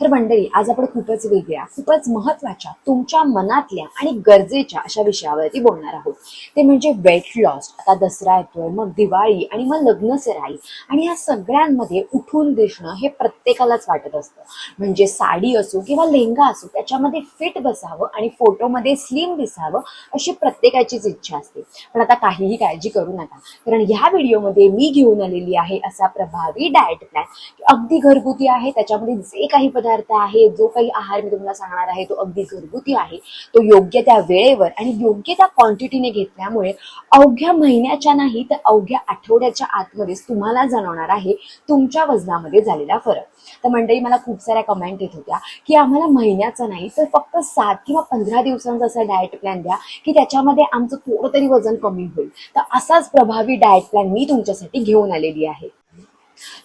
तर मंडळी आज आपण खूपच वेगळ्या खूपच महत्त्वाच्या तुमच्या मनातल्या आणि गरजेच्या अशा विषयावरती बोलणार आहोत. ते म्हणजे वेट लॉस आता दसरा येतोय मग दिवाळी आणि मग लग्न सराई. आणि या सगळ्यांमध्ये उठून दिसणं हे प्रत्येकालाच वाटत असतं. म्हणजे साडी असो किंवा लेहंगा असो त्याच्यामध्ये फिट बसावं आणि फोटोमध्ये स्लिम दिसावं अशी प्रत्येकाचीच इच्छा असते. पण आता काहीही काळजी करू नका. कारण ह्या व्हिडिओमध्ये मी घेऊन आलेली आहे असा प्रभावी डाएट प्लॅन अगदी घरगुती आहे त्याच्यामध्ये जे काही पदार्थ आहे जो काही आहार मी तुम्हाला सांगणार आहे तो अगदी घरगुती आहे तो योग्य त्या वेळेवर आणि योग्य त्या क्वांटिटीने घेतल्यामुळे अवघ्या महिन्याच्या नाही तर अवघ्या आठवड्याच्या आतमध्येच तुम्हाला जाणवणार आहे तुमच्या वजनामध्ये झालेला फरक. तर मंडळी मला खूप साऱ्या कमेंट येत होत्या की आम्हाला महिन्याचा नाही तर फक्त सात किंवा पंधरा दिवसांचा असा डाएट प्लॅन द्या की त्याच्यामध्ये आमचं थोडं तरी वजन कमी होईल. तर असाच प्रभावी डाएट प्लॅन मी तुमच्यासाठी घेऊन आलेली आहे.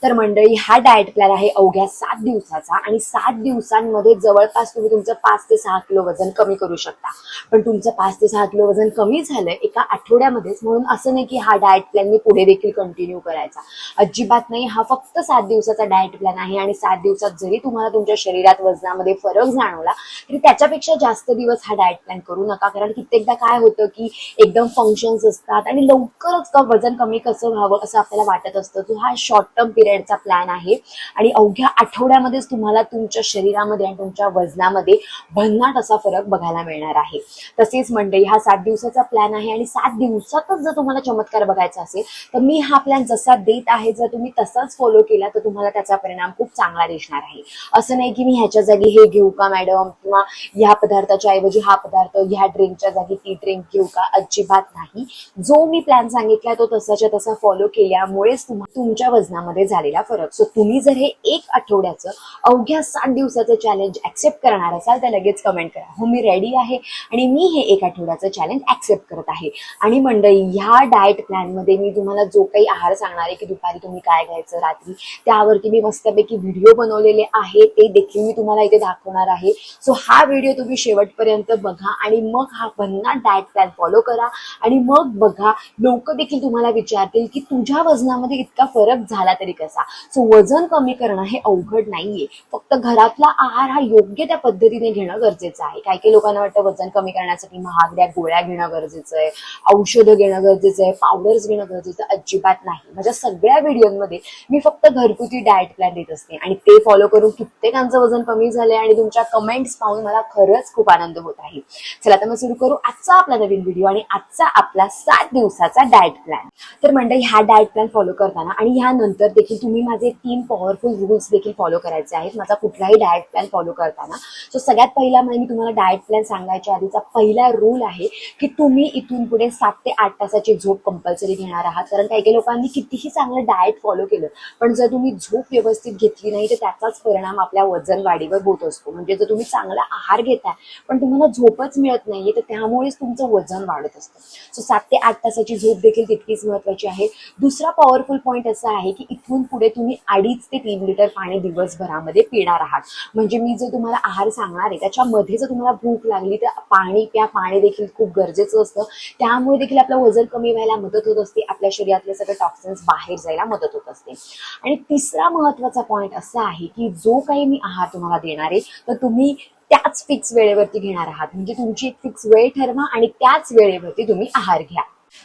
तर मंडळी हा डाएट प्लॅन आहे अवघ्या सात दिवसाचा आणि सात दिवसांमध्ये जवळपास तुम्ही तुमचं पाच ते सहा किलो वजन कमी करू शकता. पण तुमचं पाच ते सहा किलो वजन कमी झालंय एका आठवड्यामध्येच म्हणून असं नाही की हा डाएट प्लॅन मी पुढे देखील कंटिन्यू करायचा. अजिबात नाही हा फक्त सात दिवसाचा डाएट प्लॅन आहे आणि सात दिवसात जरी तुम्हाला तुमच्या शरीरात वजनामध्ये फरक जाणवला तरी त्याच्यापेक्षा जास्त दिवस हा डाएट प्लॅन करू नका. कारण कित्येकदा काय होतं की एकदम फंक्शन्स असतात आणि लवकरच वजन कमी कसं व्हावं असं आपल्याला वाटत असतं. तो हा शॉर्ट टर्म पिरियडचा प्लॅन आहे. आणि अवघ्या आठवड्यामध्येच तुम्हाला तुमच्या शरीरामध्ये आणि तुमच्या वजनामध्ये भन्नाट असा फरक बघायला मिळणार आहे. तसेच मंडळी हा सात दिवसाचा प्लॅन आहे आणि सात दिवसातच जर तुम्हाला चमत्कार बघायचा असेल तर मी हा प्लॅन जसा देत आहे जर तुम्ही तसाच फॉलो केला तर तुम्हाला त्याचा परिणाम खूप चांगला दिसणार आहे. असं नाही की मी ह्याच्या जागी हे घेऊ का मॅडम किंवा ह्या पदार्थाच्या ऐवजी हा पदार्थ ह्या ड्रिंकच्या जागी ती ड्रिंक घेऊ का? अजिबात नाही. जो मी प्लॅन सांगितला तो तसाच्या तसा फॉलो केल्यामुळेच तुमच्या वजनामध्ये झालेला फरक. सो तुम्ही जर हे एक आठवड्याचं अवघ्या सात दिवसाचं चॅलेंज ऍक्सेप्ट करणार असाल तर लगेच कमेंट करा. हो मी रेडी आहे आणि मी हे एक आठवड्याचं चॅलेंज ऍक्सेप्ट करत आहे. आणि मंडळी ह्या डाएट प्लॅनमध्ये मी तुम्हाला जो काही आहार सांगणार आहे की दुपारी तुम्ही काय घ्यायचं रात्री त्यावरती मी मस्तपैकी व्हिडिओ बनवलेले आहे. ते देखील मी तुम्हाला इथे दाखवणार आहे. सो हा व्हिडिओ तुम्ही शेवटपर्यंत बघा आणि मग हा भन्नाट डाएट प्लॅन फॉलो करा. आणि मग बघा लोक देखील तुम्हाला विचारतील की तुझ्या वजनामध्ये इतका फरक झाला तरी कसा? सो वजन कमी करणं हे अवघड नाहीये. फक्त घरातला आहार हा योग्य त्या पद्धतीने घेणं गरजेचं आहे. काही काही लोकांना वाटतं वजन कमी करण्यासाठी महागड्या गोळ्या घेणं गरजेचं आहे औषधं घेणं गरजेचं आहे पावडर्स घेणं गरजेचं अजिबात नाही. माझ्या सगळ्या व्हिडिओमध्ये मी फक्त घरगुती डाएट प्लॅन देत असते आणि ते फॉलो करून कित्येकांचं वजन कमी झालंय आणि तुमच्या कमेंट्स पाहून मला खरंच खूप आनंद होत आहे. चला तर मग सुरू करू आजचा आपला नवीन व्हिडिओ आणि आजचा आपला सात दिवसाचा डाएट प्लॅन तर म्हणजे ह्या डाएट प्लॅन फॉलो करताना आणि ह्यानंतर देखील. तुम्ही माझे तीन पॉवरफुल रूल्स देखील फॉलो करायचे आहेत. माझा कुठलाही डाएट प्लॅन फॉलो करताना. सो सगळ्यात पहिला म्हणजे मी तुम्हाला डाएट प्लॅन सांगायच्या आधीचा पहिला रूल आहे की तुम्ही इथून पुढे सात ते आठ तासाची झोप कंपल्सरी घेणार आहात. कारण काही काही लोकांनी कितीही चांगलं डाएट फॉलो केलं पण जर तुम्ही झोप व्यवस्थित घेतली नाही तर त्याचाच परिणाम आपल्या वजन वाढीवर होत असतो. म्हणजे जर तुम्ही चांगला आहार घेताय पण तुम्हाला झोपच मिळत नाहीये तर त्यामुळेच तुमचं वजन वाढत असतं. सो सात ते आठ तासाची झोप देखील तितकीच महत्वाची आहे. दुसरा पॉवरफुल पॉईंट असा आहे की इथून पुढे तुम्ही अडीच ते तीन लिटर पाणी दिवसभरामध्ये पिणार आहात. म्हणजे मी जर तुम्हाला आहार सांगणार आहे त्याच्यामध्ये जर तुम्हाला भूक लागली तर पाणी प्या. पाणी देखील खूप गरजेचं असतं. त्यामुळे देखील आपलं वजन कमी व्हायला मदत होत असते. आपल्या शरीरातले सगळे टॉक्सिन्स बाहेर जायला मदत होत असते. आणि तिसरा महत्त्वाचा पॉईंट असा आहे की जो काही मी आहार तुम्हाला देणार आहे तर तुम्ही त्याच फिक्स वेळेवरती घेणार आहात. म्हणजे तुमची एक फिक्स वेळ ठरवा आणि त्याच वेळेवरती तुम्ही आहार घ्या.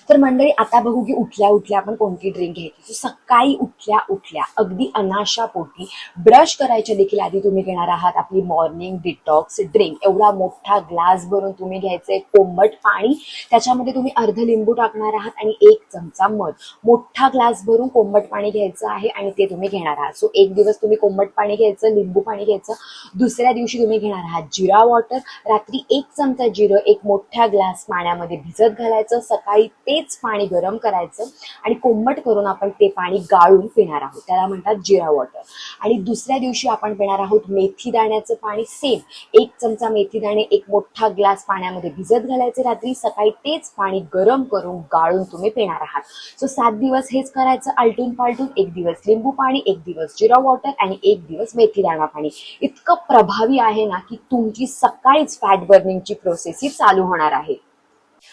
तर मंडळी आता बघू की उठल्या उठल्या आपण कोणती ड्रिंक घ्यायची. सकाळी उठल्या उठल्या अगदी अनाशा पोटी ब्रश करायच्या देखील आधी तुम्ही घेणार आहात. आपली मॉर्निंग डिटॉक्स ड्रिंक एवढा मोठा ग्लास भरून तुम्ही घ्यायचंय कोंबट पाणी. त्याच्यामध्ये तुम्ही अर्ध लिंबू टाकणार आहात आणि एक चमचा मध. मोठा ग्लास भरून कोंबट पाणी घ्यायचं आहे आणि ते तुम्ही घेणार आहात. सो एक दिवस तुम्ही कोंबट पाणी घ्यायचं लिंबू पाणी घ्यायचं. दुसऱ्या दिवशी तुम्ही घेणार आहात जिरा वॉटर रात्री एक चमचा जिरं एक मोठ्या ग्लास पाण्यामध्ये भिजत घालायचं. सकाळी तेच पाणी गरम करायचं आणि कोंबट करून आपण ते पाणी गाळून पिणार आहोत. त्याला म्हणतात जिरा वॉटर आणि दुसऱ्या दिवशी आपण पिणार आहोत मेथी दाण्याचं पाणी सेम एक चमचा मेथी दाणे एक मोठा ग्लास पाण्यामध्ये भिजत घालायचे रात्री. सकाळी तेच पाणी गरम करून गाळून तुम्ही पिणार आहात. सो सात दिवस हेच करायचं. आलटून पालटून एक दिवस लिंबू पाणी एक दिवस जिरा वॉटर आणि एक दिवस मेथी दाणा पाणी. इतकं प्रभावी आहे ना की तुमची सकाळीच फॅट बर्निंगची प्रोसेस ही चालू होणार आहे.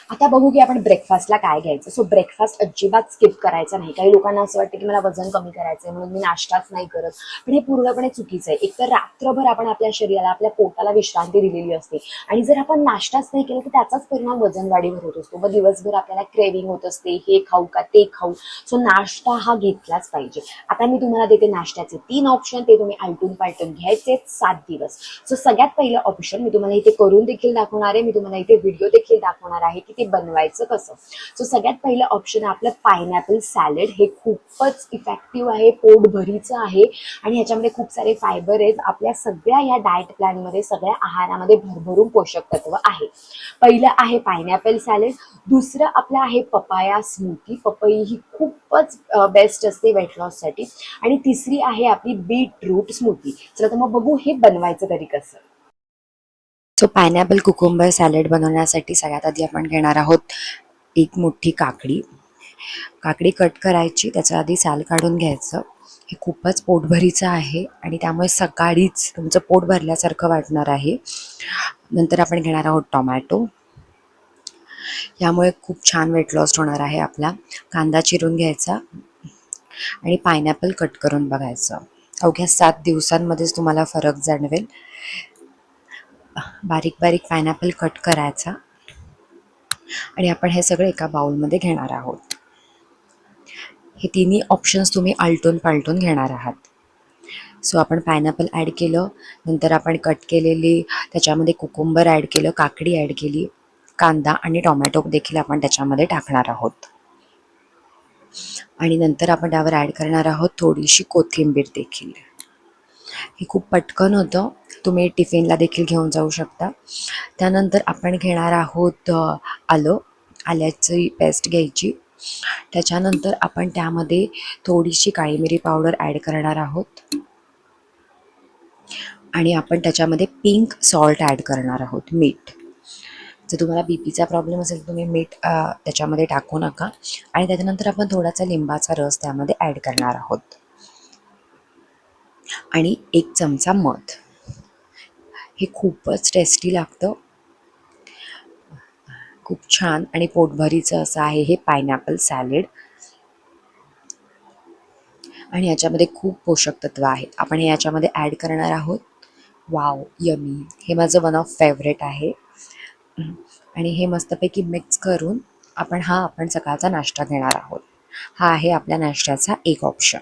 आता बघू की आपण ब्रेकफास्टला काय घ्यायचं. सो ब्रेकफास्ट अजिबात स्किप करायचा नाही. काही लोकांना असं वाटतं की मला वजन कमी करायचंय म्हणून मी नाश्ताच नाही करत. पण हे पूर्णपणे चुकीचं आहे. एकतर रात्रभर आपण आपल्या शरीराला आपल्या पोटाला विश्रांती दिलेली असते. आणि जर आपण नाश्ताच नाही केला तर त्याचाच परिणाम वजन वाढीवर होत असतो. मग दिवसभर आपल्याला क्रेविंग होत असते हे खाऊ का ते खाऊ. सो नाश्ता हा घेतलाच पाहिजे. आता मी तुम्हाला देते नाश्त्याचे तीन ऑप्शन ते तुम्ही आलटून पालटून घ्यायचे. सात दिवस. सो सगळ्यात पहिलं ऑप्शन मी तुम्हाला इथे करून देखील दाखवणार आहे. मी तुम्हाला इथे व्हिडिओ देखील दाखवणार आहे. की ते बनवायचं कसं? सो सगळ्यात पहिलं ऑप्शन आहे आपलं पायनॅपल सॅलड हे खूपच इफेक्टिव्ह आहे पोटभरीचं आहे आणि ह्याच्यामध्ये खूप सारे फायबर आहेत. आपल्या सगळ्या या डाएट प्लॅनमध्ये सगळ्या आहारामध्ये भरभरून पोषक तत्व आहे. पहिलं आहे पायनॅपल सॅलड दुसरं आपलं आहे पपाया स्मूथी पपई ही खूपच बेस्ट असते वेट लॉससाठी आणि तिसरी आहे आपली बीटरूट स्मूथी चला तर मग बघू हे बनवायचं तरी कसं. सो पायनॅपल कुकुंबर सॅलड बनवण्यासाठी सगळ्यात आधी आपण घेणार आहोत एक मोठी काकडी. काकडी कट करायची त्याच्या आधी साल काढून घ्यायचं. हे खूपच पोटभरीचं आहे आणि त्यामुळे सकाळीच तुमचं पोट भरल्यासारखं वाटणार आहे. नंतर आपण घेणार आहोत टोमॅटो. यामुळे खूप छान वेट लॉस होणार आहे आपला. कांदा चिरून घ्यायचा आणि पायनॅपल कट करून बघायचं. अवघ्या सात दिवसांमध्येच तुम्हाला फरक जाणवेल. बारीक बारीक पायनॅपल कट करायचा. आणि आपण हे सगळं एका बाउलमध्ये घेणार आहोत. हे तिन्ही ऑप्शन्स तुम्ही आलटून पालटून घेणार आहात. सो आपण पायनॅपल ॲड केलं. नंतर आपण कट केलेली त्याच्यामध्ये कुकुंबर ॲड केलं काकडी ॲड केली कांदा आणि टोमॅटो देखील आपण त्याच्यामध्ये टाकणार आहोत. आणि नंतर आपण त्यावर ॲड करणार आहोत थोडीशी कोथिंबीर देखील. हे खूप पटकन होतं. तुम्ही टिफिनला देखील घेऊन जाऊ शकता. त्यानंतर आपण घेणार आहोत आलं आल्याची पेस्ट घ्यायची. त्याच्यानंतर आपण त्यामध्ये थोडीशी काळी मिरी पावडर ॲड करणार आहोत. आणि आपण त्याच्यामध्ये पिंक सॉल्ट ॲड करणार आहोत मीठ. जर तुम्हाला बी पीचा प्रॉब्लेम असेल तर तुम्ही मीठ त्याच्यामध्ये टाकू नका. आणि त्याच्यानंतर आपण थोडासा लिंबाचा रस त्यामध्ये ॲड करणार आहोत. आणि एक चमचा मध. हे खूपच टेस्टी लागतं. खूप छान आणि पोटभरीचं असं आहे हे पायनॅपल सॅलेड आणि याच्यामध्ये खूप पोषक तत्व आहेत. आपण हे याच्यामध्ये ॲड करणार आहोत. वाव यमी हे माझं वन ऑफ फेवरेट आहे. आणि हे मस्तपैकी मिक्स करून आपण हा आपण सकाळचा नाश्ता घेणार आहोत. हा आहे आपल्या नाश्त्याचा एक ऑप्शन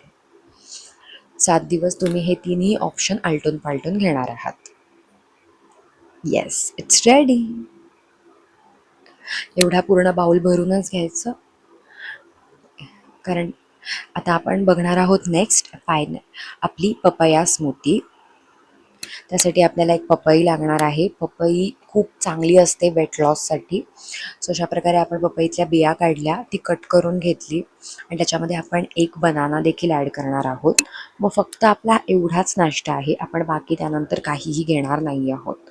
सात दिवस तुम्ही हे तिन्ही ऑप्शन आलटून पालटून घेणार आहात. येस इट्स रेडी एवढा पूर्ण बाउल भरूनच घ्यायचं. कारण आता आपण बघणार आहोत नेक्स्ट फायन आपली पपया स्मूती त्यासाठी आपल्याला एक पपई लागणार आहे. पपई खूप चांगली असते वेट लॉससाठी सो अशा प्रकारे आपण पपईतल्या बिया काढल्या ती कट करून घेतली आणि त्याच्यामध्ये आपण एक बनाना देखील ॲड करणार आहोत. मग फक्त आपला एवढाच नाश्ता आहे आपण बाकी त्यानंतर काहीही घेणार नाही आहोत.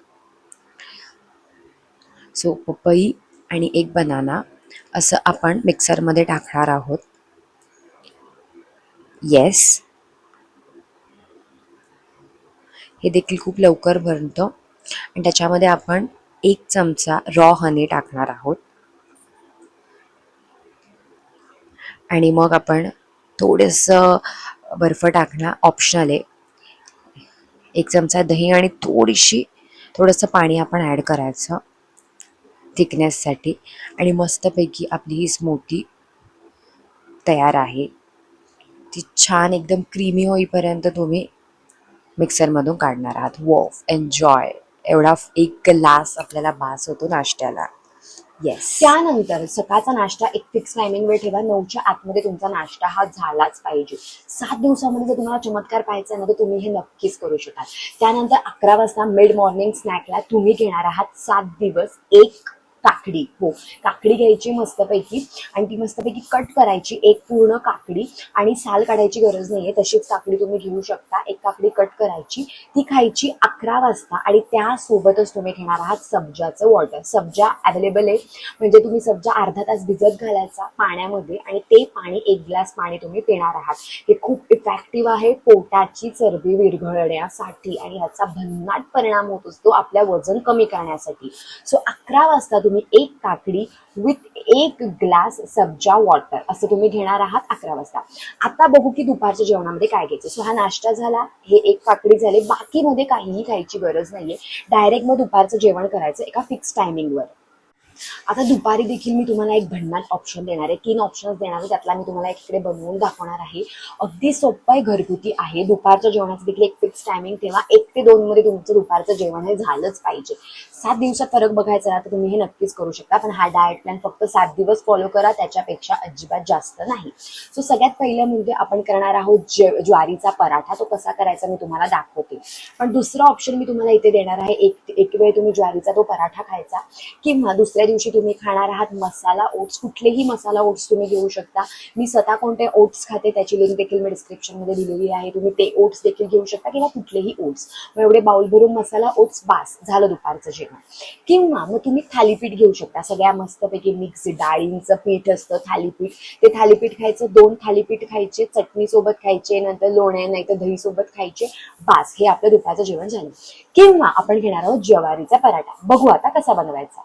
सो पपई आणि एक बनाना असं आपण मिक्सरमध्ये टाकणार आहोत. येस हे देखील खूप लवकर बनतं. आणि त्याच्यामध्ये आपण एक चमचा रॉ हनी टाकणार आहोत. आणि मग आपण थोडंसं बर्फ टाकणं ऑप्शनल आहे. एक चमचा दही आणि थोडीशी थोडंसं पाणी आपण ॲड करायचं थिकनेससाठी आणि मस्तपैकी आपली ही स्मूथी तयार आहे. ती छान एकदम क्रीमी होईपर्यंत तुम्ही मिक्सरमधून काढणार आहात. वॉफ एन्जॉय एवढा एक ग्लास आपल्याला बास होतो नाश्त्याला. येस त्यानंतर सकाळचा नाश्ता एक फिक्स टायमिंग वेळ ठेवा. नऊच्या आतमध्ये तुमचा नाश्ता हा झालाच पाहिजे. सात दिवसामध्ये जर तुम्हाला चमत्कार पाहायचा ना तर तुम्ही हे नक्कीच करू शकाल. त्यानंतर अकरा वाजता मिड मॉर्निंग स्नॅकला तुम्ही घेणार आहात सात दिवस एक काकडी. हो. काकडी घ्यायची मस्तपैकी आणि ती मस्तपैकी कट करायची एक पूर्ण काकडी आणि साल काढायची गरज नाहीये. तशीच काकडी तुम्ही घेऊ शकता. एक काकडी कट करायची. ती खायची अकरा वाजता आणि त्यासोबतच तुम्ही घेणार आहात सब्जाचं वॉटर सब्जा अवेलेबल आहे. म्हणजे तुम्ही सब्जा अर्धा तास भिजत घालायचा पाण्यामध्ये आणि ते पाणी एक ग्लास पाणी तुम्ही पिणार आहात. हे खूप इफेक्टिव्ह आहे पोटाची चरबी विरघळण्यासाठी आणि ह्याचा भन्नाट परिणाम होत असतो आपल्या वजन कमी करण्यासाठी. सो अकरा वाजता तुम्ही एक काकडी विथ एक ग्लास सब्जा वॉटर असं तुम्ही घेणार आहात अकरा वाजता. आता बघू की दुपारच्या जेवणामध्ये काय घ्यायचं. सो हा नाश्ता झाला. हे एक काकडी झाले. बाकीमध्ये काहीही खायची गरज नाहीये. डायरेक्ट मग दुपारचं जेवण करायचं एका फिक्स टायमिंगवर आता दुपारी देखील मी तुम्हाला एक भन्नाट ऑप्शन देणार आहे. तीन ऑप्शन्स देणार आहे. त्यातला मी तुम्हाला एक इकडे बनवून दाखवणार आहे. अगदी सोपं आहे घरगुती आहे. दुपारच्या जेवणाचं देखील एक फिक्स टायमिंग ठेवा. एक ते दोन मध्ये तुमचं दुपारचं जेवण हे झालंच पाहिजे. सात दिवसात फरक बघायचा ना तर तुम्ही हे नक्कीच करू शकता. पण हा डाएट प्लॅन फक्त सात दिवस फॉलो करा त्याच्यापेक्षा अजिबात जास्त नाही. सो सगळ्यात पहिलं म्हणजे आपण करणार आहोत जे ज्वारीचा पराठा. तो कसा करायचा मी तुम्हाला दाखवते. पण दुसरं ऑप्शन मी तुम्हाला इथे देणार आहे एक एक वेळ तुम्ही ज्वारीचा तो पराठा खायचा किंवा दुसऱ्या दिवशी तुम्ही खाणार आहात मसाला ओट्स कुठलेही मसाला ओट्स तुम्ही घेऊ शकता. मी स्वतः कोणते ओट्स खाते त्याची लिंक देखील मी डिस्क्रिप्शनमध्ये दिलेली आहे. तुम्ही ते ओट्स देखील घेऊ शकता किंवा कुठलेही ओट्स मग एवढे बाउल भरून मसाला ओट्स बास झालं दुपारचं जे किंवा मग तुम्ही थालीपीठ घेऊ शकता. सगळ्या मस्तपैकी मिक्स डाळींचं पीठ असतं थालीपीठ. ते थालीपीठ खायचं दोन थालीपीठ खायचे चटणी सोबत खायचे नंतर लोण्या नाही तर दही सोबत खायचे. बास हे आपलं दुपारचं जेवण झालं. किंवा आपण घेणार आहोत ज्वारीचा पराठा. बघू आता कसा बनवायचा.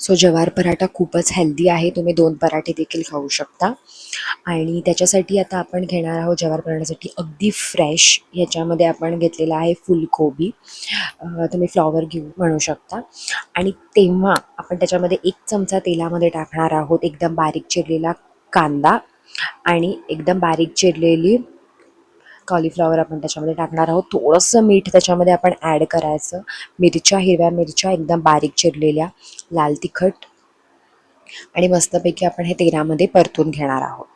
सो जवार पराठा खूपच हेल्दी आहे. तुम्ही दोन पराठे देखील खाऊ शकता. आणि त्याच्यासाठी आता आपण घेणार आहोत जवार पराठ्यासाठी अगदी फ्रेश ह्याच्यामध्ये आपण घेतलेला आहे फुलकोबी. तुम्ही फ्लॉवर घेऊ म्हणू शकता. आणि तेव्हा आपण त्याच्यामध्ये एक चमचा तेलामध्ये टाकणार आहोत. एकदम बारीक चिरलेला कांदा. आणि एकदम बारीक चिरलेली कॉलीफ्लॉवर आपण त्याच्यामध्ये टाकणार आहोत. थोडंसं मीठ त्याच्यामध्ये आपण ॲड करायचं. मिरच्या हिरव्या मिरच्या एकदम बारीक चिरलेल्या लाल तिखट आणि मस्तपैकी आपण हे तेलामध्ये परतून घेणार आहोत.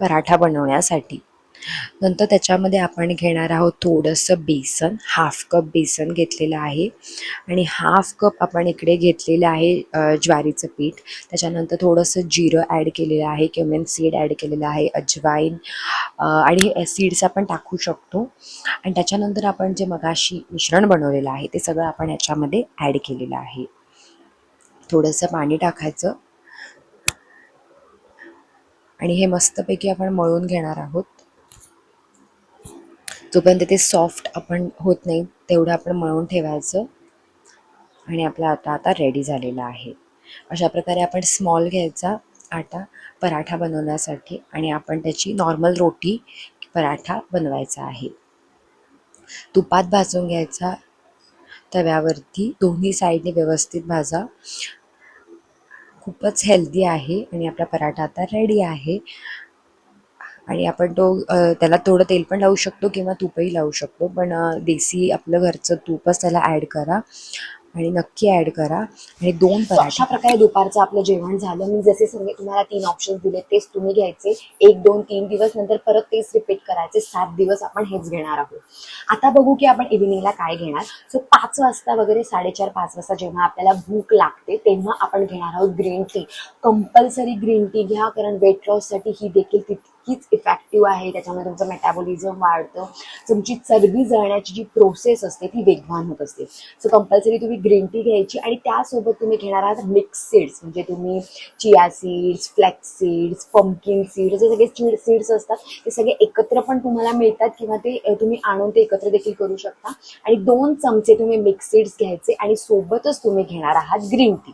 पराठा बनवण्यासाठी. नंतर त्याच्यामध्ये आपण घेणार आहोत थोडंसं बेसन हाफ कप बेसन घेतलेलं आहे. आणि हाफ कप आपण इकडे घेतलेलं आहे ज्वारीचं पीठ. त्याच्यानंतर थोडंसं जिरं ॲड केलेलं आहे क्युमेन सीड ॲड केलेलं आहे अजवाईन आणि हे सीड्स आपण टाकू शकतो. आणि त्याच्यानंतर आपण जे मगाशी मिश्रण बनवलेलं आहे ते सगळं आपण याच्यामध्ये ॲड केलेलं आहे. थोडंसं पाणी टाकायचं. आणि हे मस्तपैकी आपण मळून घेणार आहोत. जोपर्यंत ते सॉफ्ट आपण होत नाही तेवढं आपण मळून ठेवायचं. आणि आपला आता आता रेडी झालेला आहे. अशा प्रकारे आपण स्मॉल घ्यायचा आटा पराठा बनवण्यासाठी आणि आपण त्याची नॉर्मल रोटी पराठा बनवायचा आहे. तुपात भाजून घ्यायचा. तव्यावरती दोन्ही साईडने व्यवस्थित भाजा. खूपच हेल्दी आहे आणि आपला पराठा आता रेडी आहे. आणि आपण तो त्याला थोडं तेल पण लावू शकतो किंवा तूपही लावू शकतो. पण देसी आपलं घरचं तूपच त्याला ॲड करा आणि नक्की ॲड करा. आणि दोन अशा प्रकारे दुपारचं आपलं जेवण झालं. मी जसे सगळे तुम्हाला तीन ऑप्शन दिले तेच तुम्ही घ्यायचे. एक दोन तीन दिवस नंतर परत तेच रिपीट करायचे. सात दिवस आपण हेच घेणार आहोत. आता बघू की आपण इव्हिनिंगला काय घेणार. सो पाच वाजता वगैरे साडेचार पाच वाजता जेव्हा आपल्याला भूक लागते तेव्हा आपण घेणार आहोत green tea compulsory green tea घ्या कारण वेट लॉससाठी ही देखील तितकीच इफेक्टिव्ह आहे. त्याच्यामध्ये तुमचं मेटाबॉलिझम वाढतं. तुमची चरबी जळण्याची जी प्रोसेस असते ती वेगवान होत असते. सो कंपल्सरी तुम्ही ग्रीन टी घ्यायची आणि त्यासोबत तुम्ही घेणार आहात मिक्स सीड्स म्हणजे तुम्ही chia seeds flax seeds pumpkin seeds जे सगळे चीड सीड्स असतात ते सगळे एकत्र पण तुम्हाला मिळतात किंवा ते तुम्ही आणून ते एकत्र देखील करू शकता. आणि दोन चमचे तुम्ही मिक्स सीड्स घ्यायचे आणि सोबतच तुम्ही घेणार आहात ग्रीन टी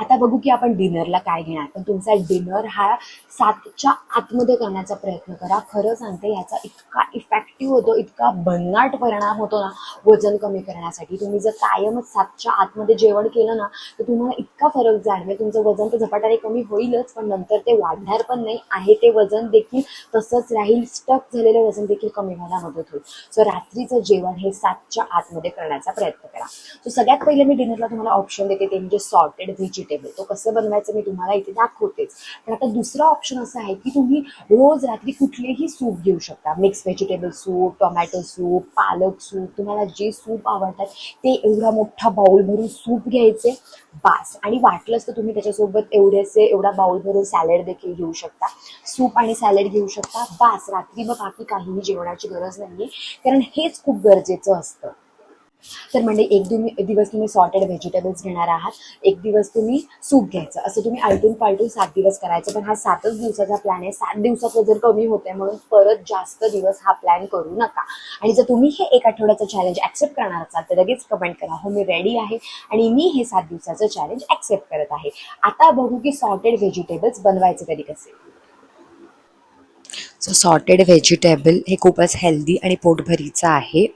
आता बघू की आपण डिनरला काय घेणार. पण तुमचा डिनर हा सातच्या आतमध्ये करण्याचा प्रयत्न करा. खरं सांगते याचा इतका इफेक्टिव्ह होतो इतका भन्नाट परिणाम होतो ना वजन कमी करण्यासाठी. तुम्ही जर कायमच सातच्या आतमध्ये जेवण केलं ना तर तुम्हाला इतका फरक जाणवेल. तुमचं वजन तर झपाट्याने कमी होईलच पण नंतर ते वाढणार पण नाही. आहे ते वजन देखील तसंच राहील. स्टक झालेलं वजन देखील कमी व्हायला मदत होईल. सो रात्रीचं जेवण हे सातच्या आतमध्ये करण्याचा प्रयत्न करा. सो सगळ्यात पहिले मी डिनरला तुम्हाला ऑप्शन देते ते म्हणजे सॉर्टेड व्हेजिटेबल तो कसं बनवायचं मी तुम्हाला इथे दाखवतेच. पण आता दुसरा ऑप्शन असा आहे की तुम्ही रोज रात्री कुठलेही सूप घेऊ शकता. Mix vegetable soup tomato soup पालक सूप तुम्हाला जे सूप आवडतात ते एवढा मोठा बाउल भरून सूप घ्यायचे. बास. आणि वाटलंच तर तुम्ही त्याच्यासोबत एवढेसे एवढा बाउल भरून सॅलड देखील घेऊ शकता. सूप आणि सॅलड घेऊ शकता. बास. रात्री मग बाकी काहीही जेवणाची गरज नाहीये. कारण हेच खूप गरजेचं असतं. तर म्हणजे एक दोन दिवस तुम्ही सॉर्टेड व्हेजिटेबल्स घेणार आहात. एक दिवस तुम्ही सूप घ्यायचं. असं तुम्ही आलटून पालटून सात दिवस करायचं. पण हा सातच दिवसाचा प्लॅन आहे. सात दिवसाचं जर कमी होतंय म्हणून परत जास्त दिवस हा प्लॅन करू नका. आणि जर तुम्ही हे एक आठवड्याचं चॅलेंज ऍक्सेप्ट करणार असाल तर लगेच कमेंट करा. हो मी रेडी आहे आणि मी हे सात दिवसाचं चॅलेंज ऍक्सेप्ट करत आहे. आता बघू की सॉर्टेड व्हेजिटेबल्स बनवायचे तरी कसे. सो सॉर्टेड व्हेजिटेबल हे खूपच हेल्दी आणि पोटभरीचं आहे.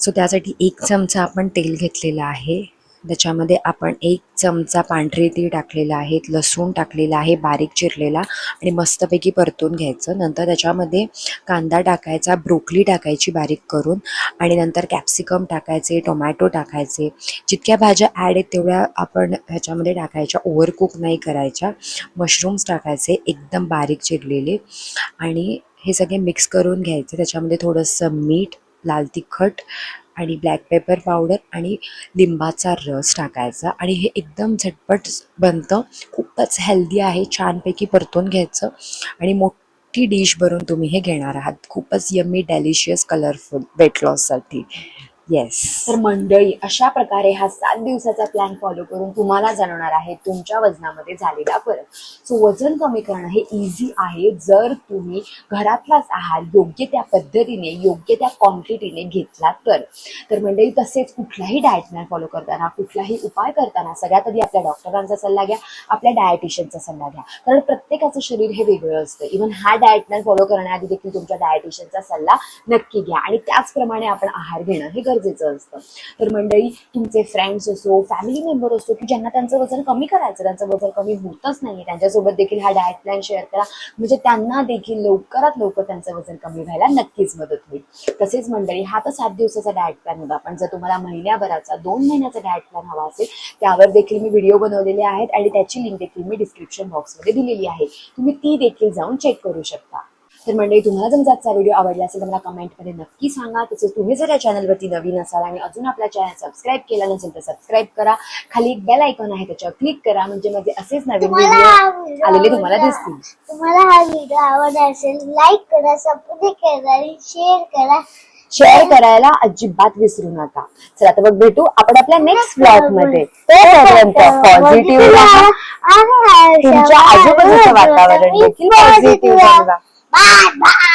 सो त्यासाठी एक चमचा आपण तेल घेतलेलं आहे. त्याच्यामध्ये आपण एक चमचा पांढरे तीळ टाकलेलं आहे लसूण टाकलेला आहे बारीक चिरलेला आणि मस्तपैकी परतून घ्यायचं. नंतर त्याच्यामध्ये कांदा टाकायचा ब्रोकली टाकायची बारीक करून आणि नंतर कॅप्सिकम टाकायचे टोमॅटो टाकायचे. जितक्या भाज्या ॲड आहेत तेवढ्या आपण ह्याच्यामध्ये टाकायच्या. ओव्हरकुक नाही करायच्या. मशरूम्स टाकायचे एकदम बारीक चिरलेले. आणि हे सगळे मिक्स करून घ्यायचे. त्याच्यामध्ये थोडंसं मीठ लाल तिखट आणि ब्लॅक पेपर पावडर आणि लिंबाचा रस टाकायचा. आणि हे एकदम झटपट बनतं. खूपच हेल्दी आहे छानपैकी परतून घ्यायचं. आणि मोठी डिश भरून तुम्ही हे घेणार आहात. खूपच यम्मी डेलिशियस कलरफुल वेट लॉससाठी येस तर मंडळी अशा प्रकारे हा सात दिवसाचा प्लॅन फॉलो करून तुम्हाला जाणवणार आहे तुमच्या वजनामध्ये झालेला फरक. सो वजन कमी करणं हे इझी आहे. जर तुम्ही घरातलाच आहार योग्य त्या पद्धतीने योग्य त्या क्वांटिटीने घेतला तर. तर मंडळी तसेच कुठलाही डाएट प्लॅन फॉलो करताना कुठलाही उपाय करताना सगळ्यात आधी आपल्या डॉक्टरांचा सल्ला घ्या आपल्या डायटिशियनचा सल्ला घ्या. कारण प्रत्येकाचं शरीर हे वेगळं असतं. इव्हन हा डाएट प्लॅन फॉलो करण्याआधी देखील तुमच्या डायटिशियनचा सल्ला नक्की घ्या. आणि त्याचप्रमाणे आपण आहार घेणं हे गरजेचं असतं. तर मंडळी तुमचे फ्रेंड्स असो फॅमिली मेंबर असो की ज्यांना त्यांचं वजन कमी करायचं त्यांचं वजन कमी होतच नाही त्यांच्यासोबत देखील हा डायट प्लॅन शेअर करा. म्हणजे त्यांना देखील लवकरात लवकर त्यांचं वजन कमी व्हायला नक्कीच मदत होईल. तसेच मंडळी हा तर सात दिवसाचा डायट प्लॅन होता. पण जर तुम्हाला महिन्याभराचा दोन महिन्याचा डायट प्लॅन हवा असेल त्यावर देखील मी व्हिडिओ बनवलेले आहेत आणि त्याची लिंक देखील मी डिस्क्रिप्शन बॉक्समध्ये दिलेली आहे. तुम्ही ती देखील जाऊन चेक करू शकता. तर मंडळी तुम्हाला जर आजचा व्हिडिओ आवडला असेल तर मला कमेंटमध्ये नक्की सांगा. तसेच तुम्ही जर या चॅनलवरती नवीन असाल आणि अजून आपला चॅनल सबस्क्राईब केला नसेल तर सबस्क्राईब करा. खाली एक बेल आयकॉन आहे त्याच्यावर क्लिक करा. म्हणजे माझे असेच नवीन व्हिडिओ आलेले तुम्हाला दिसतील. तुम्हाला हा व्हिडिओ आवडला असेल लाईक करा सबस्क्राईब करा आणि शेअर करा. शेअर करायला अजिबात विसरू नका. चला आता बघ भेटू आपण आपल्या नेक्स्ट ब्लॉगमध्ये. तोपर्यंत पॉझिटिव्ह राहा. तुमच्या आजूबाजूचं वातावरण देखील पॉझिटिव्ह बनवा बाय बाय